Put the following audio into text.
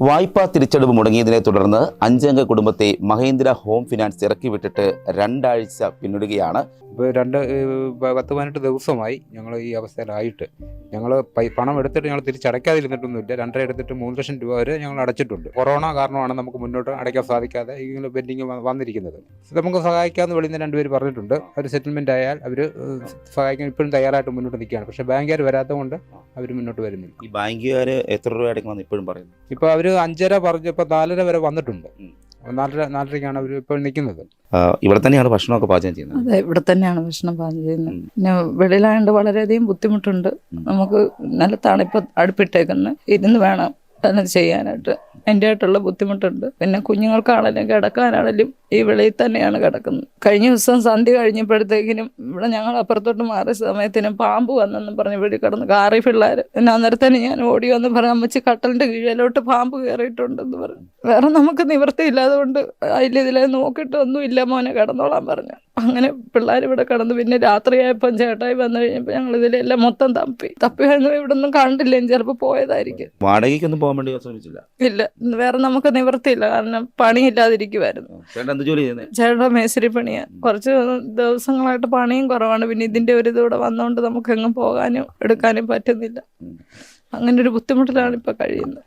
വായ്പാ തിരിച്ചടവ് മുടങ്ങിയതിനെ തുടർന്ന് അഞ്ചംഗ കുടുംബത്തെ മഹേന്ദ്ര ഹോം ഫിനാൻസ് ഇറക്കി വിട്ടിട്ട് രണ്ടാഴ്ച പിന്നിടുകയാണ്. ഇപ്പോൾ രണ്ട് പത്ത് പതിനെട്ട് ദിവസമായി ഞങ്ങൾ ഈ അവസ്ഥയിലായിട്ട്. ഞങ്ങൾ പണം എടുത്തിട്ട് ഞങ്ങൾ തിരിച്ചടയ്ക്കാതിരുന്നിട്ടൊന്നുമില്ല. രണ്ടര എടുത്തിട്ട് മൂന്ന് ലക്ഷം രൂപ വരെ ഞങ്ങൾ അടച്ചിട്ടുണ്ട്. കൊറോണ കാരണമാണ് നമുക്ക് മുന്നോട്ട് അടയ്ക്കാൻ സാധിക്കാതെ ഇങ്ങനെ പെൻഡിങ് വന്നിരിക്കുന്നത്. നമുക്ക് സഹായിക്കാമെന്ന് വെളിയിൽ നിന്ന് രണ്ടുപേര് പറഞ്ഞിട്ടുണ്ട്. അവർ സെറ്റിൽമെന്റ് ആയാൽ അവർ സഹായിക്കാൻ ഇപ്പോഴും തയ്യാറായിട്ട് മുന്നോട്ട് നിൽക്കുകയാണ്. പക്ഷേ ബാങ്കുകാർ വരാത്തതുകൊണ്ട് അവർ മുന്നോട്ട് വരുന്നില്ല. ഈ ബാങ്കുകാർ എത്ര രൂപ അടയ്ക്കണമെന്ന് ഇപ്പോഴും പറയുന്നു? ഇപ്പോൾ അവർ അഞ്ചര പറഞ്ഞ് ഇപ്പോൾ നാലര വരെ വന്നിട്ടുണ്ട്. നാലര നാലരക്കാണ് അവർ ഇപ്പോൾ നിൽക്കുന്നത്. ഇവിടെ തന്നെയാണ് ഭക്ഷണമൊക്കെ പാചകം ചെയ്യുന്നത്? അതെ ഇവിടെ തന്നെയാണ് ഭക്ഷണം പാചകം ചെയ്യുന്നത്. പിന്നെ വെളിയിലായതുകൊണ്ട് വളരെയധികം ബുദ്ധിമുട്ടുണ്ട്. നമുക്ക് നിലത്താണ് ഇപ്പൊ അടുപ്പിട്ടേക്കുന്നത് ഇരുന്ന് വേണം അത് ചെയ്യാനായിട്ട്. എന്റെ ആയിട്ടുള്ള ബുദ്ധിമുട്ടുണ്ട്. പിന്നെ കുഞ്ഞുങ്ങൾക്കാണെങ്കിലും കിടക്കാനാണെങ്കിലും ഈ വെളിയിൽ തന്നെയാണ് കിടക്കുന്നത്. കഴിഞ്ഞ ദിവസം സന്ധ്യ കഴിഞ്ഞപ്പോഴത്തേക്കിനും ഇവിടെ ഞങ്ങൾ അപ്പുറത്തോട്ട് മാറിയ സമയത്തിനും പാമ്പ് വന്നെന്ന് പറഞ്ഞ് വെളി കിടന്ന് കാറി പിള്ളേർ പിന്നെ അന്നേരം തന്നെ ഞാൻ ഓടി വന്ന് പറഞ്ഞ അമ്മച്ചി കട്ടലിന്റെ കീഴിലോട്ട് പാമ്പ് കയറിയിട്ടുണ്ടെന്ന് പറഞ്ഞു. വേറെ നമുക്ക് നിവൃത്തി ഇല്ലാതുകൊണ്ട് അതിൽ ഇതിലെ നോക്കിയിട്ട് ഒന്നും ഇല്ല മോനെ കിടന്നോളാൻ പറഞ്ഞു. അങ്ങനെ പിള്ളേർ ഇവിടെ കിടന്നു പിന്നെ രാത്രിയായപ്പം ചേട്ടായി വന്നു കഴിഞ്ഞപ്പോൾ ഞങ്ങൾ ഇതിലെല്ലാം മൊത്തം തപ്പി. തപ്പി കഴിഞ്ഞു ഇവിടെ ഒന്നും കണ്ടില്ല ചിലപ്പോൾ പോയതായിരിക്കും. വാടകയ്ക്കൊന്നും പോകാൻ വേണ്ടി ശ്രമിച്ചില്ല ഇല്ല വേറെ നമുക്ക് നിവൃത്തിയില്ല കാരണം പണിയില്ലാതിരിക്കുമായിരുന്നു എന്ത് ജോലി ചെയ്യുന്നത് ചേട്ടാ മേശരി പണിയാ. കുറച്ച് ദിവസങ്ങളായിട്ട് പണിയും കുറവാണ്. പിന്നെ ഇതിന്റെ ഒരു ഇതൂടെ വന്നോണ്ട് നമുക്ക് എങ്ങും പോകാനും എടുക്കാനും പറ്റുന്നില്ല. അങ്ങനെ ഒരു ബുദ്ധിമുട്ടിലാണ് ഇപ്പൊ കഴിയുന്നത്.